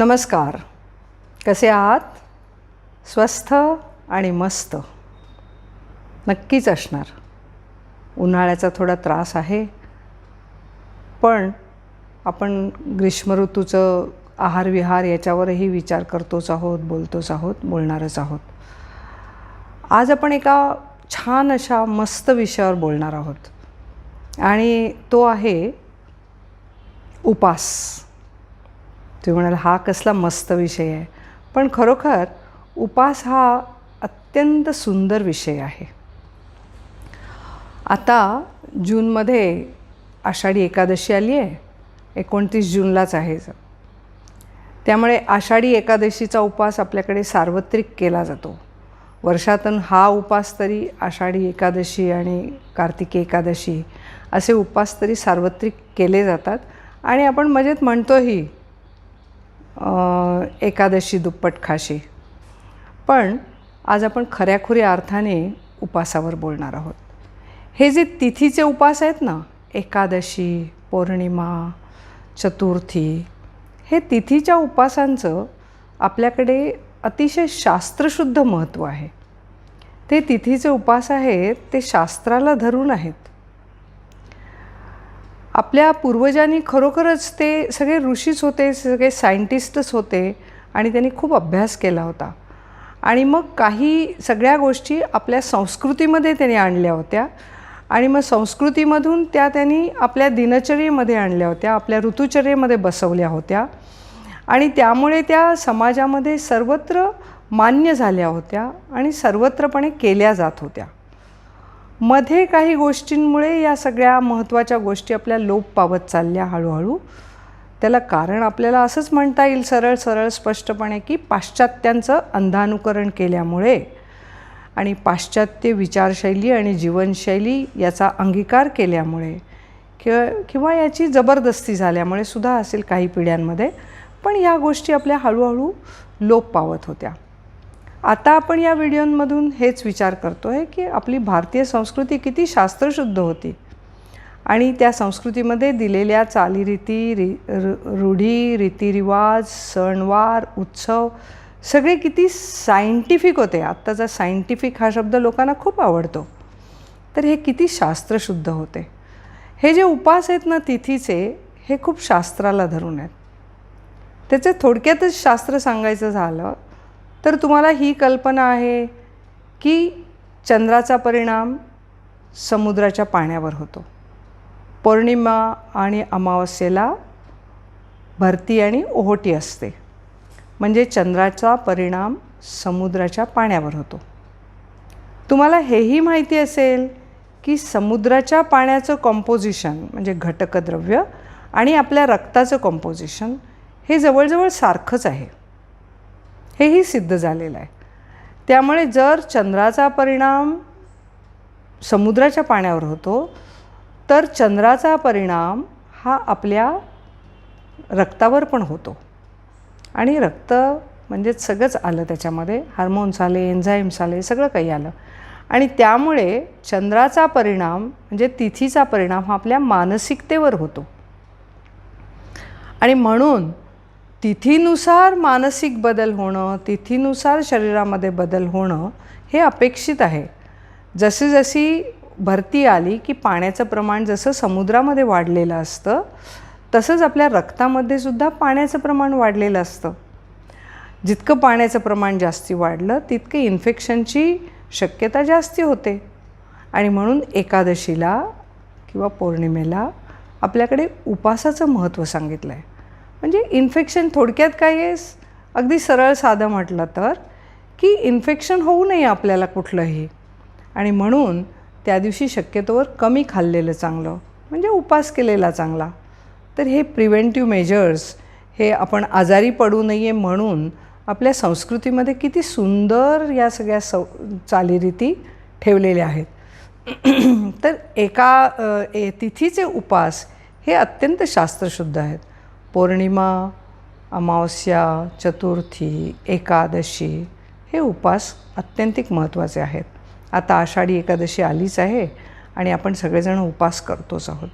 नमस्कार. कसे आहात? स्वस्थ आणि मस्त. नक्कीच असणार. उन्हाळ्याचा थोडा त्रास आहे. पण आपण ग्रीष्म ऋतूचं आहारविहार याच्यावरही विचार करतोच आहोत बोलतोच आहोत बोलणारच आहोत. आज आपण एका छान अशा मस्त विषयावर बोलणार आहोत. आणि तो आहे उपास. तुम्ही म्हणाल हा कसला मस्त विषय आहे. पण खरोखर उपास हा अत्यंत सुंदर विषय आहे. आता जूनमध्ये आषाढी एकादशी आली आहे एकोणतीस जूनलाच आहे. त्यामुळे आषाढी एकादशीचा उपास आपल्याकडे सार्वत्रिक केला जातो. वर्षातून हा उपास तरी आषाढी एकादशी आणि कार्तिकी एकादशी असे उपास तरी सार्वत्रिक केले जातात. आणि आपण मजेत म्हणतोही एकादशी दुप्पट खाशी. पण आज आपण खऱ्याखुऱ्या अर्थाने उपासावर बोलणार आहोत. हे जे तिथीचे उपास आहेत ना एकादशी पौर्णिमा चतुर्थी हे तिथीच्या उपासांचं आपल्याकडे अतिशय शास्त्रशुद्ध महत्त्व आहे. ते तिथीचे उपास आहेत ते शास्त्राला धरून आहेत. आपल्या पूर्वजांनी खरोखरच ते सगळे ऋषीच होते सगळे सायंटिस्टच होते आणि त्यांनी खूप अभ्यास केला होता. आणि मग काही सगळ्या गोष्टी आपल्या संस्कृतीमध्ये त्यांनी आणल्या होत्या आणि मग संस्कृतीमधून त्या त्यांनी आपल्या दिनचर्येमध्ये आणल्या होत्या आपल्या ऋतुचर्येमध्ये बसवल्या होत्या. आणि त्यामुळे त्या समाजामध्ये सर्वत्र मान्य झाल्या होत्या आणि सर्वत्रपणे केल्या जात होत्या. मध्ये काही गोष्टींमुळे या सगळ्या महत्त्वाच्या गोष्टी आपल्या लोप पावत चालल्या हळूहळू. त्याला कारण आपल्याला असंच म्हणता येईल सरळ सरळ स्पष्टपणे की पाश्चात्यांचं अंधानुकरण केल्यामुळे आणि पाश्चात्य विचारशैली आणि जीवनशैली याचा अंगीकार केल्यामुळे किंवा किंवा याची जबरदस्ती झाल्यामुळे सुद्धा असेल काही पिढ्यांमध्ये. पण या गोष्टी आपल्या हळूहळू लोप पावत होत्या. आता आपण या व्हिडिओमधून हेच विचार करतो आहे की आपली भारतीय संस्कृती किती शास्त्रशुद्ध होती. आणि त्या संस्कृतीमध्ये दिलेल्या चालीरीती रि रूढी रीतिरिवाज सणवार उत्सव सगळे किती सायंटिफिक होते. आत्ताचा सायंटिफिक हा शब्द लोकांना खूप आवडतो. तर हे किती शास्त्रशुद्ध होते. हे जे उपास आहेत ना तिथीचे हे खूप शास्त्राला धरून आहेत. त्याचं थोडक्यातच शास्त्र सांगायचं झालं तर तुम्हाला ही कल्पना आहे की चंद्राचा परिणाम समुद्राच्या पाण्यावर होतो. पौर्णिमा आणि अमावस्येला भरती आणि ओहोटी असते. म्हणजे चंद्राचा परिणाम समुद्राच्या पाण्यावर होतो. तुम्हाला हेही माहिती असेल की समुद्राच्या पाण्याचं कॉम्पोजिशन म्हणजे घटकद्रव्य आणि आपल्या रक्ताचं कॉम्पोजिशन हे जवळजवळ सारखंच आहे. हेही सिद्ध झालेलं आहे. त्यामुळे जर चंद्राचा परिणाम समुद्राच्या पाण्यावर होतो तर चंद्राचा परिणाम हा आपल्या रक्तावर पण होतो. आणि रक्त म्हणजे सगळंच आलं त्याच्यामध्ये. हार्मोन्स आले एन्झाईम्स आले सगळं काही आलं. आणि त्यामुळे चंद्राचा परिणाम म्हणजे तिथीचा परिणाम हा आपल्या मानसिकतेवर होतो. आणि म्हणून तिथीनुसार मानसिक बदल होणं तिथीनुसार शरीरामध्ये बदल होणं हे अपेक्षित आहे. जशी जशी भरती आली की पाण्याचं प्रमाण जसं समुद्रामध्ये वाढलेलं असतं तसंच आपल्या रक्तामध्ये सुद्धा पाण्याचं प्रमाण वाढलेलं असतं. जितकं पाण्याचं प्रमाण जास्ती वाढलं तितकं इन्फेक्शनची शक्यता जास्ती होते. आणि म्हणून एकादशीला किंवा पौर्णिमेला आपल्याकडे उपासाचं महत्त्व सांगितलं आहे म्हणजे इन्फेक्शन थोडक्यात काय आहे? अगदी सरळ साधं म्हटलं तर की इन्फेक्शन होऊ नये आपल्याला कुठलंही. आणि म्हणून त्या दिवशी शक्यतोवर कमी खाल्लेलं चांगलं म्हणजे उपास केलेला चांगला. तर हे प्रिव्हेंटिव्ह मेजर्स हे आपण आजारी पडू नये म्हणून आपल्या संस्कृतीमध्ये किती सुंदर या सगळ्या सौ चालीरीती ठेवलेल्या आहेत. तर एका ए तिथीचे उपास हे अत्यंत शास्त्रशुद्ध आहेत. पौर्णिमा अमावस्या चतुर्थी एकादशी हे उपास अत्यंतिक महत्त्वाचे आहेत. आता आषाढी एकादशी आलीच आहे आणि आपण सगळेजण उपास करतोच आहोत.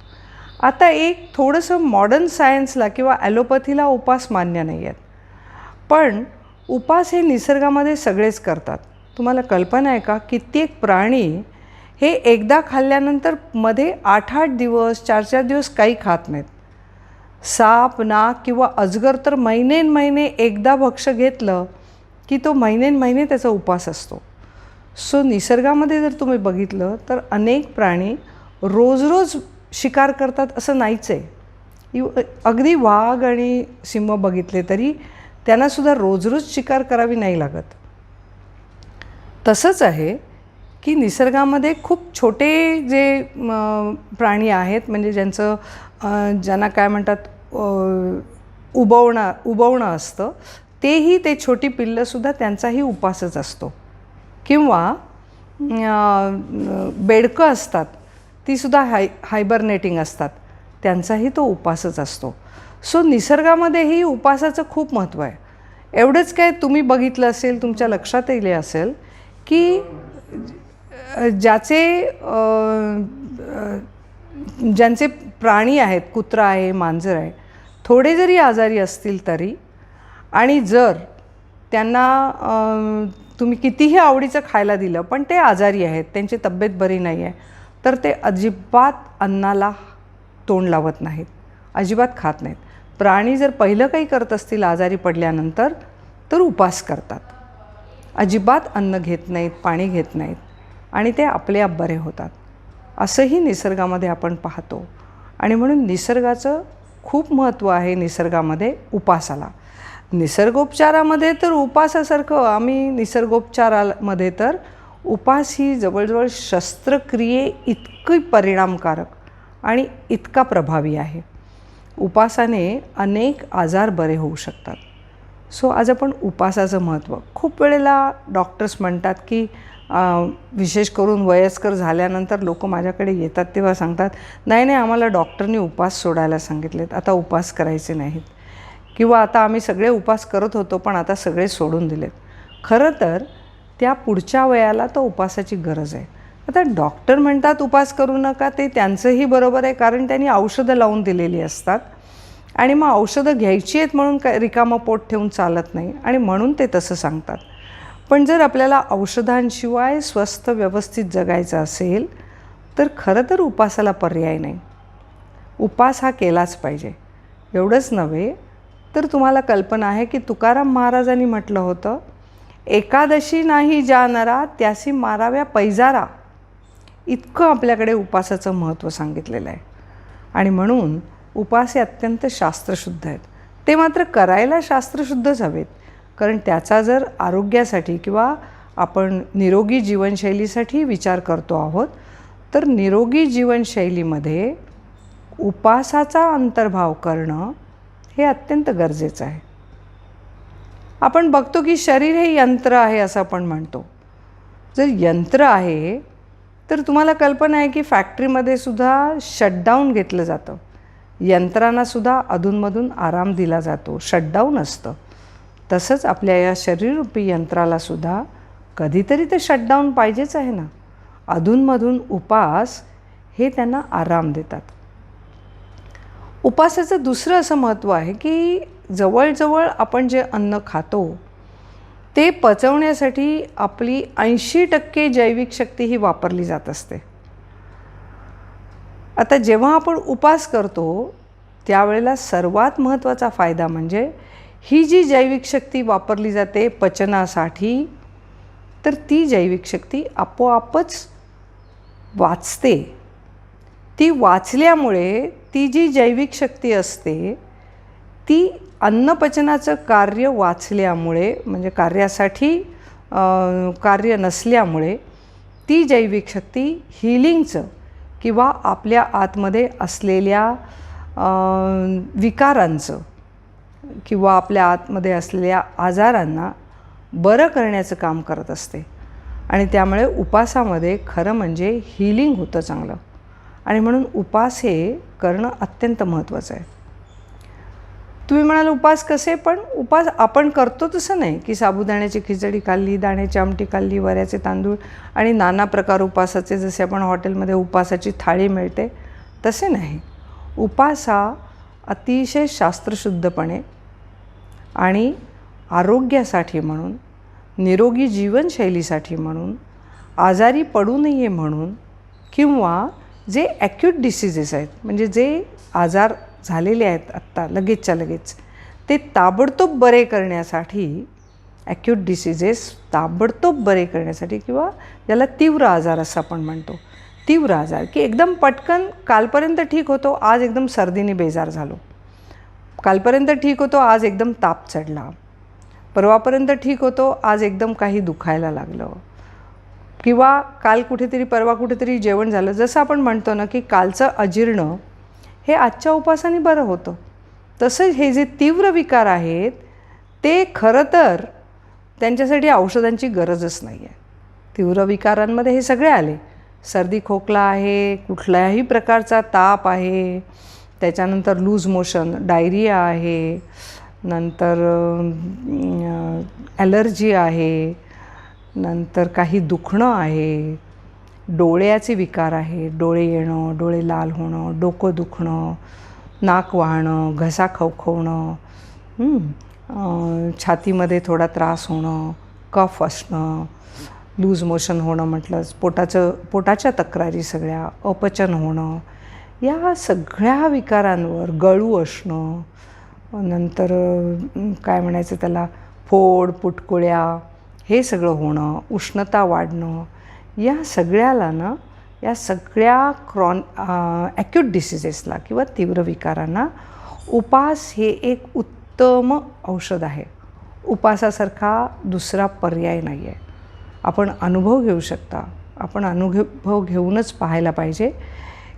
आता एक थोडंसं मॉडर्न सायन्सला किंवा ॲलोपॅथीला उपास मान्य नाही आहेत पण उपास हे निसर्गामध्ये सगळेच करतात. तुम्हाला कल्पना आहे का? कित्येक प्राणी हे एकदा खाल्ल्यानंतरमध्ये आठ आठ दिवस चार चार दिवस काही खात नाहीत. साप नाग किंवा अजगर तर महिनेन महिने एकदा भक्ष घेतलं की तो महिनेन महिने त्याचा उपास असतो. सो निसर्गामध्ये जर तुम्ही बघितलं तर अनेक प्राणी रोज रोज शिकार करतात असं नाहीच आहे. अगदी वाघ आणि सिंह बघितले तरी त्यांनासुद्धा रोज रोज शिकार करावी नाही लागत. तसंच आहे की निसर्गामध्ये खूप छोटे जे प्राणी आहेत म्हणजे ज्यांचं ज्यांना काय म्हणतात उबवणं उबवणं असतं तेही ते छोटी पिल्लंसुद्धा त्यांचाही उपासच असतो. किंवा बेडकं असतात तीसुद्धा हाय हायबरनेटिंग असतात त्यांचाही तो उपासच असतो. सो निसर्गामध्येही उपासाचं खूप महत्त्व आहे. एवढंच काय तुम्ही बघितलं असेल तुमच्या लक्षात येले असेल की ज्याचे ज्यांचे प्राणी आहेत कुत्रा आहे मांजर आहे थोडे जरी आजारी असतील तरी आणि जर त्यांना तुम्ही कितीही आवडीचं खायला दिलं पण ते आजारी आहेत त्यांची तब्येत बरी नाही आहे तर ते अजिबात अन्नाला तोंड लावत नाहीत अजिबात खात नाहीत. प्राणी जर पहिलं काही करत असतील आजारी पडल्यानंतर तर उपास करतात. अजिबात अन्न घेत नाहीत पाणी घेत नाहीत आणि ते आपले आप बरे होतात. असंही निसर्गामध्ये आपण पाहतो. आणि म्हणून निसर्गाचं खूप महत्त्व आहे निसर्गामध्ये उपासाला. निसर्गोपचारामध्ये तर उपासासारखं आम्ही निसर्गोपचारामध्ये तर उपास ही जवळजवळ शस्त्रक्रिये इतकी परिणामकारक आणि इतका प्रभावी आहे. उपासाने अनेक आजार बरे होऊ शकतात. सो आज आपण उपासाचं महत्त्व खूप वेळेला डॉक्टर्स म्हणतात की विशेष करून वयस्कर झाल्यानंतर लोक माझ्याकडे येतात तेव्हा सांगतात नाही नाही आम्हाला डॉक्टरनी उपास सोडायला सांगितलेत आता उपास करायचे नाहीत. किंवा आता आम्ही सगळे उपास करत होतो पण आता सगळे सोडून दिलेत. खरं तर त्या पुढच्या वयाला तो उपासाची गरज आहे. आता डॉक्टर म्हणतात उपास करू नका ते त्यांचंही बरोबर आहे कारण त्यांनी औषधं लावून दिलेली असतात. आणि मग औषधं घ्यायची आहेत म्हणून काय रिकामं पोट ठेवून चालत नाही. आणि म्हणून ते तसं सांगतात. पण जर आपल्याला औषधांशिवाय स्वस्थ व्यवस्थित जगायचं असेल तर खरं तर उपासाला पर्याय नाही. उपास हा केलाच पाहिजे. एवढंच नव्हे तर तुम्हाला कल्पना आहे की तुकाराम महाराजांनी म्हटलं होतं एकादशी नाही जाणारा त्यासी माराव्या पैजारा. इतकं आपल्याकडे उपासाचं महत्त्व सांगितलेलं आहे. आणि म्हणून उपास हे अत्यंत शास्त्रशुद्ध आहेत. ते मात्र करायला शास्त्रशुद्धच हवेत. कारण त्याचा जर आरोग्यासाठी किंवा आपण निरोगी जीवनशैलीसाठी विचार करतो आहोत तर निरोगी जीवनशैलीमध्ये उपासाचा अंतर्भाव करणं हे अत्यंत गरजेचं आहे. आपण बघतो की शरीर हे यंत्र आहे असं आपण म्हणतो. जर यंत्र आहे तर तुम्हाला कल्पना आहे की फॅक्टरीमध्ये सुद्धा शटडाऊन घेतलं जातं. यंत्रांनासुद्धा अधूनमधून आराम दिला जातो. शटडाऊन असतं. तसंच आपल्या या शरीररूपी यंत्रालासुद्धा कधीतरी ते शटडाऊन पाहिजेच आहे ना. अधूनमधून उपास हे त्यांना आराम देतात. उपासाचं दुसरं असं महत्त्व आहे की जवळजवळ आपण जे अन्न खातो ते पचवण्यासाठी आपली ऐंशी टक्के जैविक शक्ती ही वापरली जात असते. आता जेव्हा आपण उपास करतो त्यावेळेला सर्वात महत्त्वाचा फायदा म्हणजे ही जी जैविक शक्ती वापरली जाते पचनासाठी तर ती जैविक शक्ती आपोआपच वाचते. ती वाचल्यामुळे ती जी जैविक शक्ती असते ती अन्नपचनाचं कार्य वाचल्यामुळे म्हणजे कार्यासाठी कार्य नसल्यामुळे ती जैविक शक्ती हिलिंगचं किंवा आपल्या आतमध्ये असलेल्या विकारांचं किंवा आपल्या आतमध्ये असलेल्या आजारांना बरं करण्याचं काम करत असते. आणि त्यामुळे उपासामध्ये खरं म्हणजे हिलिंग होतं चांगलं. आणि म्हणून उपास हे करणं अत्यंत महत्त्वाचं आहे. तुम्ही म्हणाल उपास कसे? पण उपास आपण करतो तसं नाही की साबुदाण्याची खिचडी खाल्ली दाण्याची आमटी खाल्ली वऱ्याचे तांदूळ आणि नाना प्रकार उपासाचे जसे आपण हॉटेलमध्ये उपासाची थाळी मिळते तसे नाही. उपास हा अतिशय शास्त्रशुद्धपणे आणि आरोग्यासाठी म्हणून निरोगी जीवनशैलीसाठी म्हणून आजारी पडू नये म्हणून किंवा जे ॲक्यूट डिसिजेस आहेत म्हणजे जे आजार झालेले आहेत आत्ता लगेचच्या लगेच ते ताबडतोब बरे करण्यासाठी ॲक्यूट डिसिजेस ताबडतोब बरे करण्यासाठी किंवा ज्याला तीव्र आजार असं आपण म्हणतो तीव्र आजार की एकदम पटकन कालपर्यंत ठीक होतो आज एकदम सर्दीने बेजार झालो. कालपर्यंत ठीक होतो आज एकदम ताप चढला. परवापर्यंत ठीक होतो आज एकदम काही दुखायला लागलं. किंवा काल कुठेतरी परवा कुठेतरी जेवण झालं. जसं आपण म्हणतो ना की कालचं अजीर्ण हे आजच्या उपासाने बरं होतं. तसंच हे जे तीव्र विकार आहेत ते खरं तर त्यांच्यासाठी औषधांची गरजच नाही आहे तीव्र विकारांमध्ये हे सगळे आले. सर्दी खोकला आहे कुठल्याही प्रकारचा ताप आहे. त्याच्यानंतर लूज मोशन डायरिया आहे नंतर ॲलर्जी आहे नंतर काही दुखणं आहे डोळ्याचे विकार आहे डोळे येणं डोळे लाल होणं डोकं दुखणं नाक वाहणं घसा खवखवणं छातीमध्ये थोडा त्रास होणं कफ असणं लूज मोशन होणं म्हटलंच पोटाचं पोटाच्या तक्रारी सगळ्या अपचन होणं या सगळ्या विकारांवर गळू असणं नंतर काय म्हणायचं त्याला फोड पुटकुळ्या हे सगळं होणं उष्णता वाढणं या सगळ्याला ना या सगळ्या क्रॉन ॲक्यूट डिसिजेसला किंवा तीव्र विकारांना उपास हे एक उत्तम औषध आहे. उपासासारखा दुसरा पर्याय नाही आहे आपण अनुभव घेऊ शकता. आपण अनुभव घेऊनच पाहायला पाहिजे.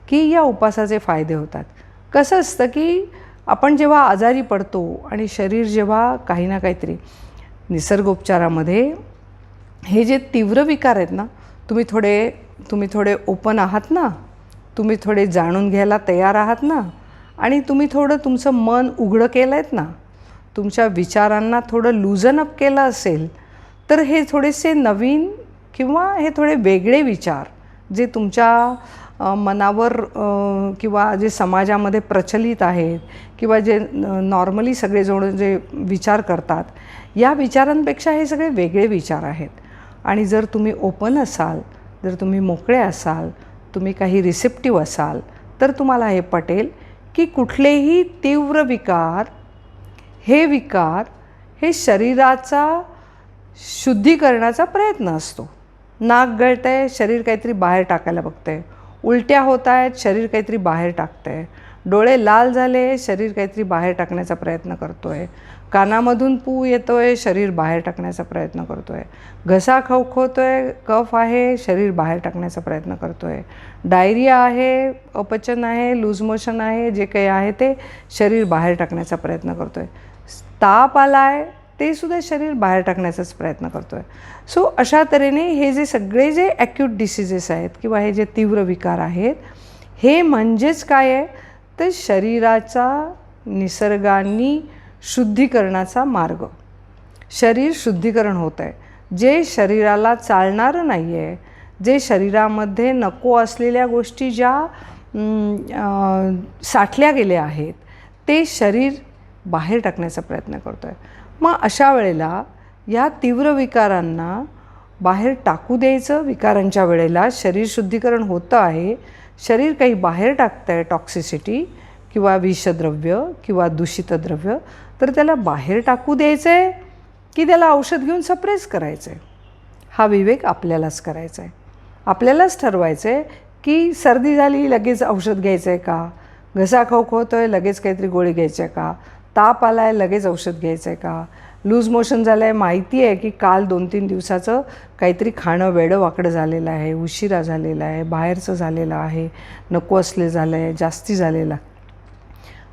की या उपासाचे फायदे होतात. कसं असतं की आपण जेव्हा आजारी पडतो आणि शरीर जेव्हा काही ना काहीतरी निसर्गोपचारामध्ये हे जे तीव्र विकार आहेत ना तुम्ही थोडे तुम्ही थोडे ओपन आहात ना तुम्ही थोडे जाणून घ्यायला तयार आहात ना आणि तुम्ही थोडं तुमचं मन उघडं केलं आहेत ना तुमच्या विचारांना थोडं लूजन अप केलं असेल तर हे थोडेसे नवीन किंवा हे थोडे वेगळे विचार जे तुमच्या मनावर किंवा जे समाजामध्ये प्रचलित आहेत किंवा जे नॉर्मली सगळेजण जे विचार करतात या विचारांपेक्षा हे सगळे वेगळे विचार आहेत. आणि जर तुम्ही ओपन असाल जर तुम्ही मोकळे असाल तुम्ही काही रिसेप्टिव्ह असाल तर तुम्हाला हे पटेल की कुठलेही तीव्र विकार हे विकार हे शरीराचा शुद्धीकरणाचा प्रयत्न असतो. नाक गळतं आहे शरीर काहीतरी बाहेर टाकायला बघतंय उलट्या होत आहेत शरीर काहीतरी बाहेर टाकतंय. डोळे लाल झाले शरीर काहीतरी बाहेर टाकण्याचा प्रयत्न करतो आहे कानामधून पू येतो आहे शरीर बाहेर टाकण्याचा प्रयत्न करतो आहे घसा खवखवतो आहे कफ आहे शरीर बाहेर टाकण्याचा प्रयत्न करतो आहे डायरिया आहे अपचन आहे लूज मोशन आहे जे काही आहे ते शरीर बाहेर टाकण्याचा प्रयत्न करतो आहे ताप आला आहे ते सुद्धा शरीर बाहेर टाकण्याचाच प्रयत्न करतो आहे सो अशा तऱ्हेने हे जे सगळे जे ॲक्यूट डिसिजेस आहेत किंवा हे जे तीव्र विकार आहेत हे म्हणजेच काय आहे? तर शरीराचा निसर्गाने शुद्धीकरणाचा मार्ग. शरीर शुद्धीकरण होत आहे. जे शरीराला चालणारं नाही आहे जे शरीरामध्ये नको असलेल्या गोष्टी ज्या साठल्या गेल्या आहेत ते शरीर बाहेर टाकण्याचा प्रयत्न करतो आहे मग अशा वेळेला या तीव्र विकारांना बाहेर टाकू द्यायचं. विकारांच्या वेळेला शरीर शुद्धीकरण होतं आहे. शरीर काही बाहेर टाकतं आहे टॉक्सिसिटी किंवा विषद्रव्य किंवा दूषित द्रव्य तर त्याला बाहेर टाकू द्यायचं आहे की त्याला औषध घेऊन सप्रेस करायचं आहे हा विवेक आपल्यालाच करायचा आहे आपल्यालाच ठरवायचं आहे की सर्दी झाली लगेच औषध घ्यायचं आहे का? घसा खवखवतो आहे लगेच काहीतरी गोळी घ्यायची आहे का? ताप आला आहे लगेच औषध घ्यायचं आहे का? लूज मोशन झालं आहे माहिती आहे की काल दोन तीन दिवसाचं काहीतरी खाणं वेडं वाकडं झालेलं आहे उशिरा झालेला आहे बाहेरचं झालेलं आहे नको असले झालं आहे जास्ती झालेलं.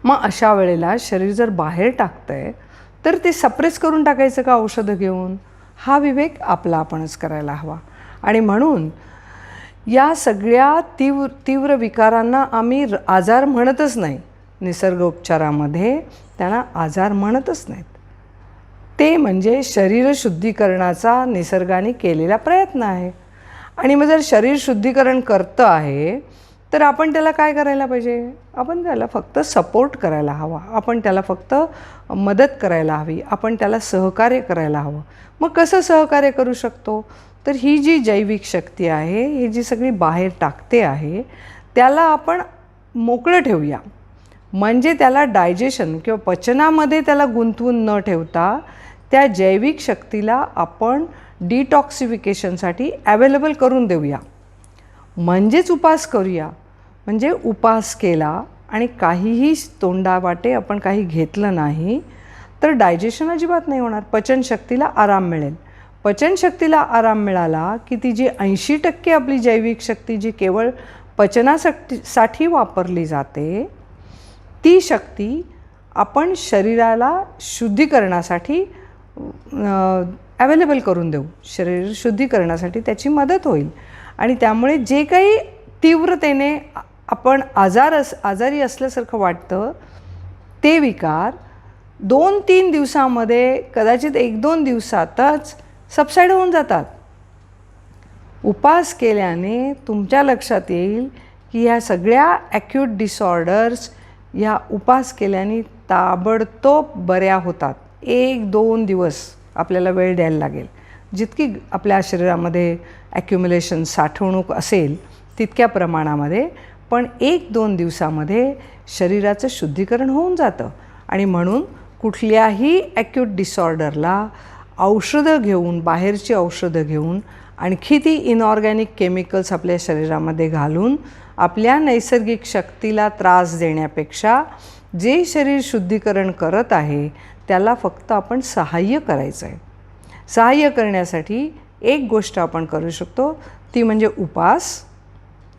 मग अशा वेळेला शरीर जर बाहेर टाकतं आहे तर ते सप्रेस करून टाकायचं का औषधं घेऊन? हा विवेक आपला आपणच करायला हवा. आणि म्हणून या सगळ्या तीव्र तीव्र विकारांना आम्ही र- आजार म्हणतच नाही. निसर्गोपचारामध्ये त्यांना आजार म्हणतच नाहीत. ते म्हणजे शरीर शुद्धीकरणाचा निसर्गाने केलेला प्रयत्न आहे. आणि मग जर शरीर शुद्धीकरण करतं आहे तर आपण त्याला काय करायला पाहिजे? आपण त्याला फक्त सपोर्ट करायला हवा. आपण त्याला फक्त मदत करायला हवी. आपण त्याला सहकार्य करायला हवं. मग कसं सहकार्य करू शकतो? तर ही जी जैविक शक्ती आहे ही जी सगळी बाहेर टाकते आहे त्याला आपण मोकळं ठेवूया. म्हणजे त्याला डायजेशन किंवा पचनामध्ये त्याला गुंतवून न ठेवता त्या जैविक शक्तीला आपण डिटॉक्सिफिकेशनसाठी अवेलेबल करून देऊया. म्हणजेच उपास करूया. म्हणजे उपास केला आणि काहीही तोंडावाटे आपण काही घेतलं नाही तर डायजेशन अजिबात नाही होणार. पचनशक्तीला आराम मिळेल. पचनशक्तीला आराम मिळाला की ती जी ऐंशी टक्के आपली जैविक शक्ती जी केवळ पचनासाठी साठी वापरली जाते ती शक्ती आपण शरीराला शुद्धीकरणासाठी अवेलेबल करून देऊ. शरीर शुद्धीकरणासाठी त्याची मदत होईल. आणि त्यामुळे जे काही तीव्रतेने आपण आजार अस आजारी असल्यासारखं वाटतं ते विकार दोन तीन दिवसामध्ये कदाचित एक दोन दिवसातच सबसाईड होऊन जातात. उपास केल्याने तुमच्या लक्षात येईल की ह्या सगळ्या ॲक्यूट डिसऑर्डर्स ह्या उपास केल्याने ताबडतोब बऱ्या होतात. एक दोन दिवस आपल्याला वेळ द्यायला लागेल. जितकी आपल्या शरीरामध्ये ॲक्युम्युलेशन साठवणूक असेल तितक्या प्रमाणामध्ये पण एक दोन दिवसामध्ये शरीराचं शुद्धीकरण होऊन जातं. आणि म्हणून कुठल्याही ॲक्यूट डिसऑर्डरला औषधं घेऊन बाहेरची औषधं घेऊन आणखी ती इनऑर्गॅनिक केमिकल्स आपल्या शरीरामध्ये घालून आपल्या नैसर्गिक शक्तीला त्रास देण्यापेक्षा जे शरीर शुद्धीकरण करत आहे त्याला फक्त आपण सहाय्य करायचं आहे सहाय्य करण्यासाठी एक गोष्ट आपण करू शकतो ती म्हणजे उपास.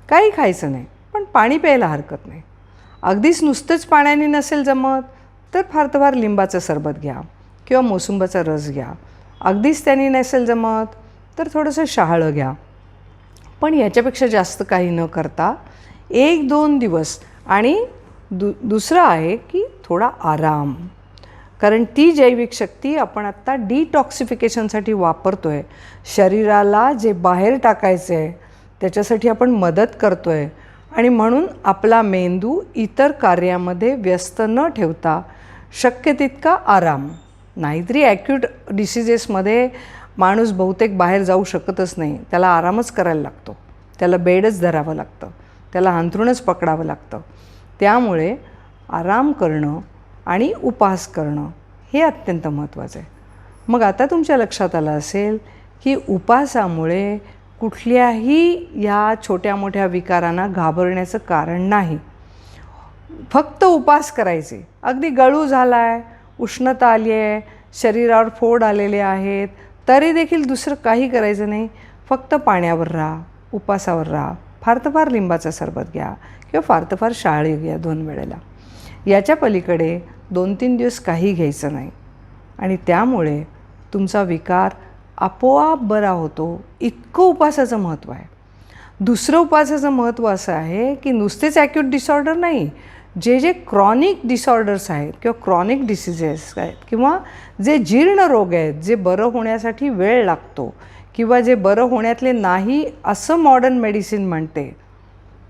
काही खायचं नाही पण पाणी प्यायला हरकत नाही. अगदीच नुसतंच पाण्याने नसेल जमत तर फार तर फार लिंबाचं सरबत घ्या किंवा मोसुंबाचा रस घ्या. अगदीच त्यांनी नसेल जमत तर थोडंसं शहाळं घ्या. पण याच्यापेक्षा जास्त काही न करता एक दोन दिवस. आणि दु दुसरं आहे की थोडा आराम. कारण ती जैविक शक्ती आपण आत्ता डिटॉक्सिफिकेशनसाठी वापरतो आहे शरीराला जे बाहेर टाकायचं आहे त्याच्यासाठी आपण मदत करतो आहे आणि म्हणून आपला मेंदू इतर कार्यामध्ये व्यस्त न ठेवता शक्य तितका आराम. नाहीतरी ॲक्यूट डिसिजेसमध्ये माणूस बहुतेक बाहेर जाऊ शकतच नाही. त्याला आरामच करायला लागतो. त्याला बेडच धरावं लागतं. त्याला अंथरूणच पकडावं लागतं. त्यामुळे आराम करणं आणि उपास करणं हे अत्यंत महत्त्वाचं आहे. मग आता तुमच्या लक्षात आलं असेल की उपासामुळे कुठल्याही या छोट्या मोठ्या विकारांना घाबरण्याचं कारण नाही. फक्त उपास करायचे. अगदी गळू झाला आहे उष्णता आली आहे शरीरावर फोड आलेले आहेत तरी देखील दुसरं काही करायचं नाही. फक्त पाण्यावर राहा उपासावर राहा. फार तर फार लिंबाचं सरबत घ्या किंवा फार तर फार शाळे घ्या दोन वेळेला. याच्या पलीकडे दोन तीन दिवस काही घ्यायचं नाही. आणि त्यामुळे तुमचा विकार आपोआप बरा होतो. इतकं उपासाचं महत्त्व आहे. दुसरं उपासाचं महत्त्व असं आहे की नुसतेच ॲक्यूट डिसऑर्डर नाही. जे जे क्रॉनिक डिसऑर्डर्स आहेत किंवा क्रॉनिक डिसिजेस आहेत किंवा जे जीर्ण रोग आहेत जे बरं होण्यासाठी वेळ लागतो किंवा जे बरं होण्यातले नाही असं मॉडर्न मेडिसिन म्हणते.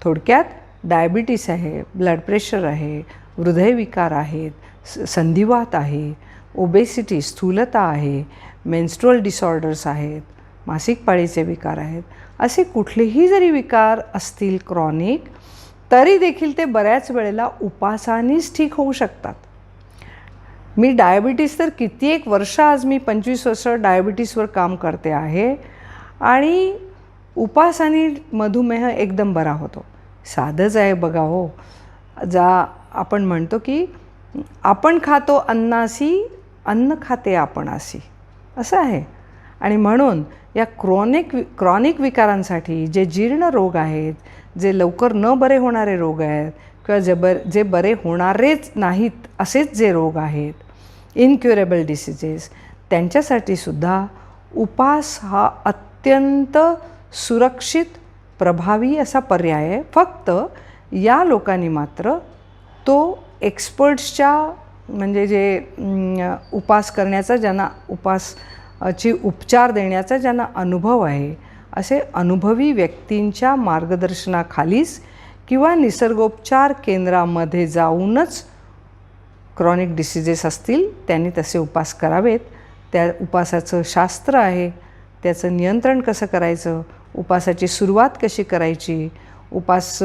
थोडक्यात डायबिटीस आहे ब्लड प्रेशर आहे हृदयविकार आहेत स संधिवात आहे ओबेसिटी स्थूलता आहे मेन्स्ट्रुअल डिसऑर्डर्स आहेत मासिक पाळीचे विकार आहेत. असे कुठलेही जरी विकार असतील क्रॉनिक तरी देखील ते बऱ्याच वेळेला उपासानेच ठीक होऊ शकतात. मी डायबिटीस तर किती एक वर्ष आज मी पंचवीस वर्ष डायबिटीसवर काम करते आहे. आणि उपास आणि मधुमेह एकदम बरा होतो. साधंच आहे बघा हो. जा आपण म्हणतो की आपण खातो अन्नासी अन्न खाते आपणासी. असं आहे. आणि म्हणून या क्रॉनिक वि क्रॉनिक विकारांसाठी जे जीर्ण रोग आहेत जे लवकर न बरे होणारे रोग आहेत किंवा जे बर जे बरे होणारेच नाहीत असेच जे रोग आहेत इनक्युरेबल डिसिजेस त्यांच्यासाठी सुद्धा उपास हा अत्यंत सुरक्षित प्रभावी असा पर्याय आहे. फक्त या लोकांनी मात्र तो एक्सपर्ट्सच्या म्हणजे जे उपास करण्याचा ज्यांना उपास ची उपचार देण्याचा ज्यांना अनुभव आहे असे अनुभवी व्यक्तींच्या मार्गदर्शनाखालीच किंवा निसर्गोपचार केंद्रामध्ये जाऊनच क्रॉनिक डिसिजेस असतील त्यांनी तसे उपास करावेत. त्या उपासाचं शास्त्र आहे. त्याचं नियंत्रण कसं करायचं? उपासाची सुरुवात कशी करायची? उपास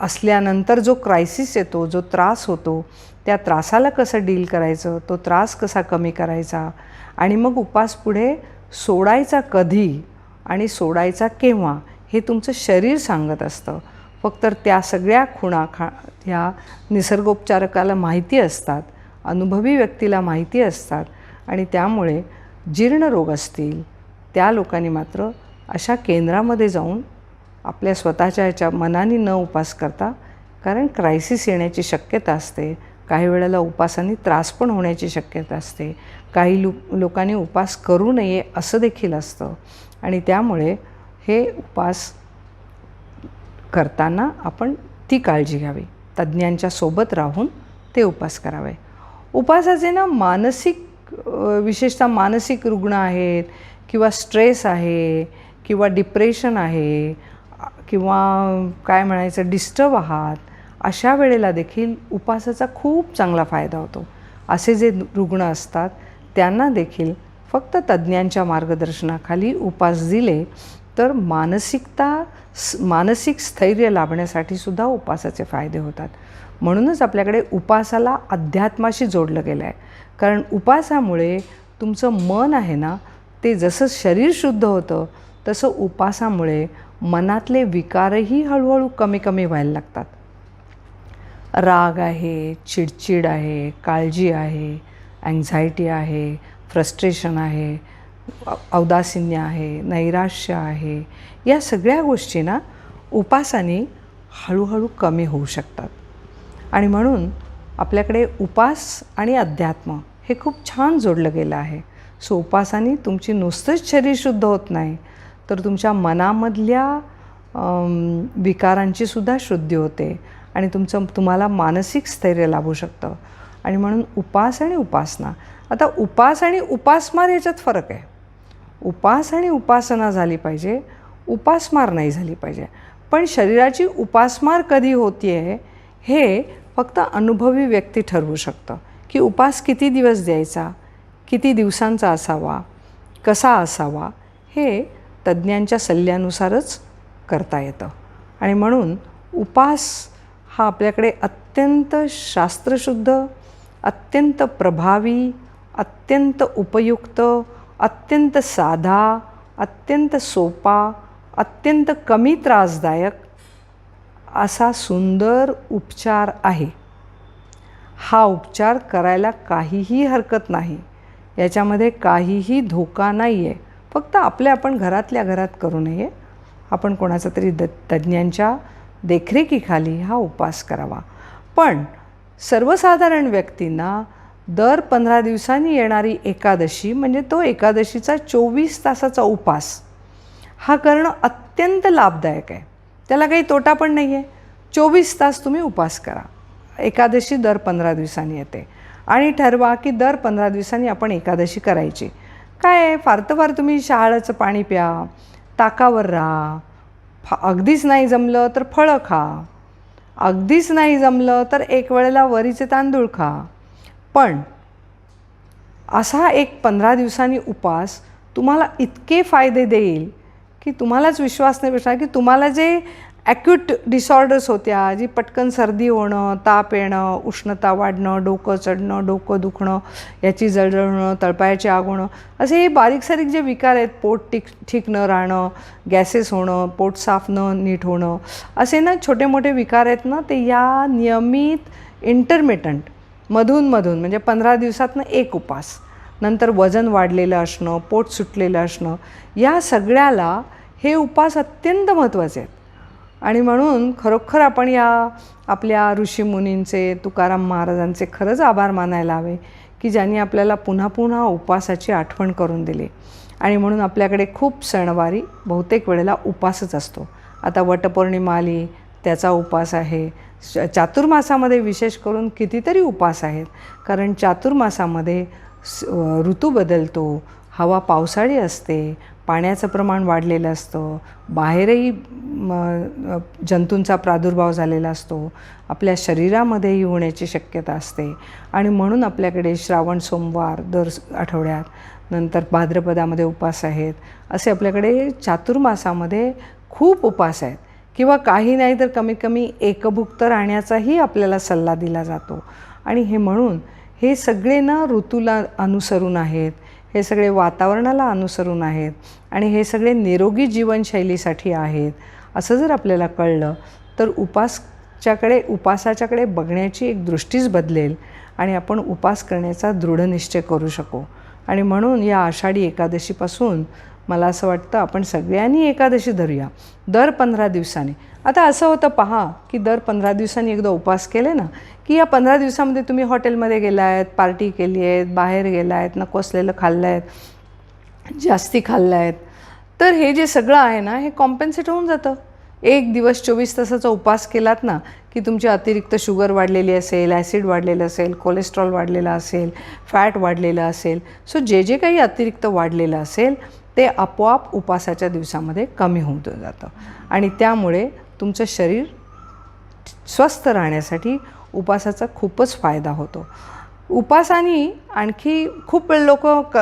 असल्यानंतर जो क्रायसिस येतो जो त्रास होतो त्या त्रासाला कसं डील करायचं? तो त्रास कसा कमी करायचा? आणि मग उपास पुढे सोडायचा कधी? आणि सोडायचा केव्हा? हे तुमचं शरीर सांगत असतं. फक्त त्या सगळ्या खुणा खा ह्या निसर्गोपचारकाला माहिती असतात अनुभवी व्यक्तीला माहिती असतात आणि त्यामुळे जीर्ण रोग असतील त्या लोकांनी मात्र अशा केंद्रामध्ये जाऊन आपल्या स्वतःच्या ह्याच्या मनाने न उपास करता कारण क्रायसिस येण्याची शक्यता असते काही वेळेला उपासाने त्रास पण होण्याची शक्यता असते काही लो लोकांनी उपास करू नये असं देखील असतं आणि त्यामुळे हे उपास करताना आपण ती काळजी घ्यावी. तज्ज्ञांच्या सोबत राहून ते उपास करावे. उपासाचे ना मानसिक विशेषतः मानसिक रुग्ण आहेत किंवा स्ट्रेस आहे किंवा डिप्रेशन आहे किंवा काय म्हणायचं डिस्टर्ब आहात अशा वेळेला देखील उपासाचा खूप चांगला फायदा होतो. असे जे रुग्ण असतात त्यांना देखील फक्त तज्ज्ञांच्या मार्गदर्शनाखाली उपास दिले तर मानसिकता मानसिक स्थैर्य लाभण्यासाठी सुद्धा उपासाचे फायदे होतात. म्हणूनच आपल्याकडे उपासाला अध्यात्माशी जोडलं गेलं आहे. कारण उपासामुळे तुमचं मन आहे ना ते जसं शरीर शुद्ध होतं तसं उपासामुळे मनातले विकारही हळूहळू कमी कमी व्हायला लागतात. राग आहे चिडचिड आहे काळजी आहे अँझायटी आहे फ्रस्ट्रेशन आहे औदासिन्य आहे नैराश्य आहे या सगळ्या गोष्टींना उपासाने हळूहळू कमी होऊ शकतात. आणि म्हणून आपल्याकडे उपास आणि अध्यात्म हे खूप छान जोडलं गेलं आहे. सो उपासाने तुमची नुसतंच शरीर शुद्ध होत नाही तर तुमच्या मनामधल्या विकारांची सुद्धा शुद्धी होते आणि तुमचं तुम्हाला मानसिक स्थैर्य लाभू शकतं. आणि म्हणून उपास आणि उपासना. आता उपास आणि उपासमार याच्यात फरक आहे. उपास आणि उपासना झाली पाहिजे उपासमार नाही झाली पाहिजे. पण शरीराची उपासमार कधी होती आहे हे फक्त अनुभवी व्यक्ती ठरवू शकतं. की उपास किती दिवस द्यायचा किती दिवसांचा असावा कसा असावा हे तज्ज्ञांच्या सल्ल्यानुसारच करता येतं. आणि म्हणून उपास हा आपल्याकडे अत्यंत शास्त्रशुद्ध अत्यंत प्रभावी अत्यंत उपयुक्त अत्यंत साधा अत्यंत सोपा अत्यंत कमी त्रासदायक असा सुंदर उपचार आहे. हा उपचार करायला काहीही हरकत नाही. याच्यामध्ये काहीही धोका नाही आहे फक्त आपल्या आपण घरातल्या घरात करू नये. आपण कोणाचा तरी द तज्ज्ञांच्या देखरेखीखाली हा उपास करावा. पण सर्वसाधारण व्यक्तींना दर पंधरा दिवसांनी येणारी एकादशी म्हणजे तो एकादशीचा चोवीस तासाचा उपास हा करणं अत्यंत लाभदायक आहे. त्याला काही तोटा पण नाही आहे चोवीस तास तुम्ही उपास करा. एकादशी दर पंधरा दिवसांनी येते. आणि ठरवा की दर पंधरा दिवसांनी आपण एकादशी करायची. काय आहे? फार तर फार तुम्ही शहाळाचं पाणी प्या ताकावर राहा. फा अगदीच नाही जमलं तर फळं खा. अगदीच नाही जमलं तर एक वेळेला वरीचे तांदूळ खा. पण असा एक पंधरा दिवसांनी उपास तुम्हाला इतके फायदे देईल की तुम्हालाच विश्वास नाही बसणार की तुम्हाला जे ॲक्यूट डिसऑर्डर्स होत्या जी पटकन सर्दी होणं ताप येणं उष्णता वाढणं डोकं चढणं डोकं दुखणं याची जळजळ होणं तळपायाची आग होणं असे हे बारीक सारीक जे विकार आहेत पोट टिक ठीक न राहणं गॅसेस होणं पोट साफ न नीट होणं असे ना छोटे मोठे विकार आहेत ना ते या नियमित इंटरमिटंट मधून म्हणजे पंधरा दिवसातनं एक उपास. नंतर वजन वाढलेलं असणं पोट सुटलेलं असणं या सगळ्याला हे उपास अत्यंत महत्त्वाचे आहेत. आणि म्हणून खरोखर आपण या आपल्या ऋषीमुनींचे तुकाराम महाराजांचे खरंच आभार मानायला हवे की ज्यांनी आपल्याला पुन्हा पुन्हा उपासाची आठवण करून दिली. आणि म्हणून आपल्याकडे खूप सणवारी बहुतेक वेळेला उपासच असतो. आता वटपौर्णिमा आली त्याचा उपास आहे. चातुर्मासामध्ये विशेष करून कितीतरी उपास आहेत. कारण चातुर्मासामध्ये स- ऋतू बदलतो हवा पावसाळी असते पाण्याचं प्रमाण वाढलेलं असतं बाहेरही जंतूंचा प्रादुर्भाव झालेला असतो आपल्या शरीरामध्येही होण्याची शक्यता असते. आणि म्हणून आपल्याकडे श्रावण सोमवार दर आठवड्यात नंतर भाद्रपदामध्ये उपास आहेत. असे आपल्याकडे चातुर्मासामध्ये खूप उपास आहेत. किंवा काही नाही तर कमीत कमी एकभुक्त राहण्याचाही आपल्याला सल्ला दिला जातो. आणि हे म्हणून हे सगळे ना ऋतूला अनुसरून आहेत हे सगळे वातावरणाला अनुसरून आहेत आणि हे सगळे निरोगी जीवनशैलीसाठी आहेत असं जर आपल्याला कळलं तर उपासच्याकडे उपासाच्याकडे बघण्याची एक दृष्टीच बदलेल आणि आपण उपास करण्याचा दृढनिश्चय करू शकू. आणि म्हणून या आषाढी एकादशीपासून मला असं वाटतं आपण सगळ्यांनी एकादशी धरूया दर पंधरा दिवसांनी. आता असं होतं पहा की दर पंधरा दिवसांनी एकदा उपास केले ना की या पंधरा दिवसामध्ये तुम्ही हॉटेलमध्ये गेला आहेत पार्टी केली आहेत बाहेर गेला आहेत नको असलेलं खाल्लं आहेत जास्ती खाल्लं आहेत तर हे जे सगळं आहे ना हे कॉम्पेन्सेट होऊन जातं. एक दिवस चोवीस तासाचा उपास केलात ना की तुमची अतिरिक्त शुगर वाढलेली असेल ॲसिड वाढलेलं असेल कोलेस्ट्रॉल वाढलेलं असेल फॅट वाढलेलं असेल. सो जे जे काही अतिरिक्त वाढलेलं असेल ते आपोआप उपासाच्या दिवसामध्ये कमी होऊन जातं. आणि त्यामुळे तुमचं शरीर स्वस्थ राहण्यासाठी उपासाचा खूपच फायदा होतो. उपासाने आणखी खूप लोक क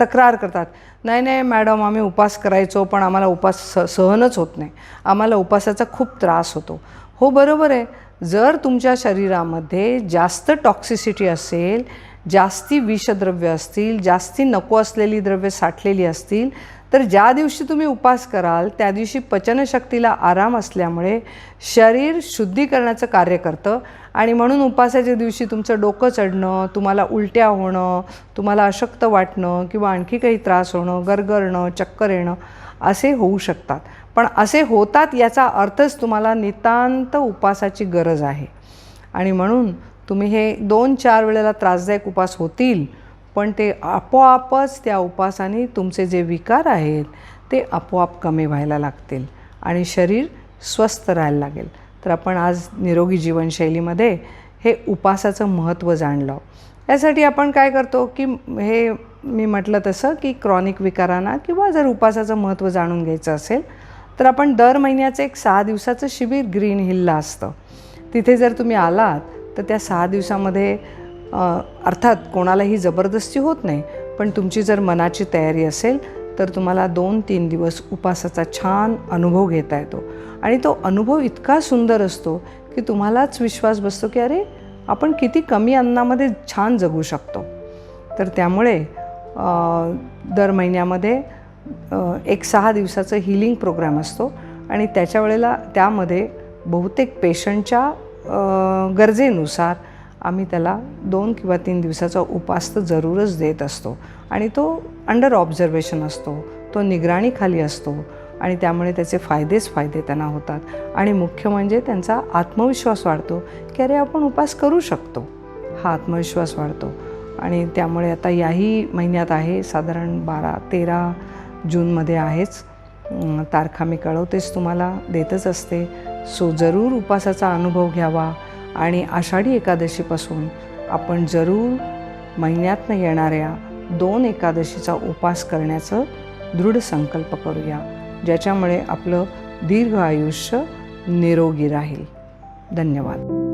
तक्रार करतात. नाही नाही मॅडम आम्ही उपास करायचो पण आम्हाला उपास स सहनच होत नाही. आम्हाला उपासाचा खूप त्रास होतो. हो बरोबर आहे. जर तुमच्या शरीरामध्ये जास्त टॉक्सिसिटी असेल जास्ती विषद्रव्य असतील जास्ती नको असलेली द्रव्य साठलेली असतील तर ज्या दिवशी तुम्ही उपास कराल त्या दिवशी पचनशक्तीला आराम असल्यामुळे शरीर शुद्धीकरणाचं कार्य करतं. आणि म्हणून उपासाच्या दिवशी तुमचं डोकं चढणं तुम्हाला उलट्या होणं तुम्हाला अशक्त वाटणं किंवा आणखी काही त्रास होणं गरगरणं चक्कर येणं असे होऊ शकतात. पण असे होतात याचा अर्थच तुम्हाला नितांत उपासाची गरज आहे. आणि म्हणून तुम्ही हे दोन चार वेळेला त्रासदायक उपास होतील पण ते आपोआपच त्या उपासाने तुमचे जे विकार आहेत ते आपोआप कमी व्हायला लागतील आणि शरीर स्वस्थ राहायला लागेल. तर आपण आज निरोगी जीवनशैलीमध्ये हे उपासाचं महत्त्व जाणलं. यासाठी आपण काय करतो की हे मी म्हटलं तसं की क्रॉनिक विकारांना किंवा जर उपासाचं महत्त्व जाणून घ्यायचं असेल तर आपण दर महिन्याचं एक सहा दिवसाचं शिबिर ग्रीन हिलला असतं. तिथे जर तुम्ही आलात तर त्या सहा दिवसामध्ये अर्थात कोणालाही जबरदस्ती होत नाही पण तुमची जर मनाची तयारी असेल तर तुम्हाला दोन तीन दिवस उपासाचा छान अनुभव घेता येतो. आणि तो अनुभव इतका सुंदर असतो की तुम्हालाच विश्वास बसतो की अरे आपण किती कमी अन्नामध्ये छान जगू शकतो. तर त्यामुळे दर महिन्यामध्ये एक सहा दिवसाचं हिलिंग प्रोग्राम असतो आणि त्याच्या वेळेला त्यामध्ये बहुतेक पेशंटच्या गरजेनुसार आम्ही त्याला दोन किंवा तीन दिवसाचा उपास तर जरूरच देत असतो. आणि तो अंडर ऑब्झर्वेशन असतो तो निगराणीखाली असतो आणि त्यामुळे त्याचे फायदेच फायदे त्यांना होतात. आणि मुख्य म्हणजे त्यांचा आत्मविश्वास वाढतो की अरे आपण उपास करू शकतो. हा आत्मविश्वास वाढतो. आणि त्यामुळे आता याही महिन्यात आहे साधारण बारा तेरा जूनमध्ये आहेच. तारखा मी कळवतेच तुम्हाला देतच असते. सो जरूर उपासाचा अनुभव घ्यावा आणि आषाढी एकादशीपासून आपण जरूर महिन्यातनं येणाऱ्या दोन एकादशीचा उपास करण्याचं दृढ संकल्प करूया ज्याच्यामुळे आपलं दीर्घ आयुष्य निरोगी राहील. धन्यवाद.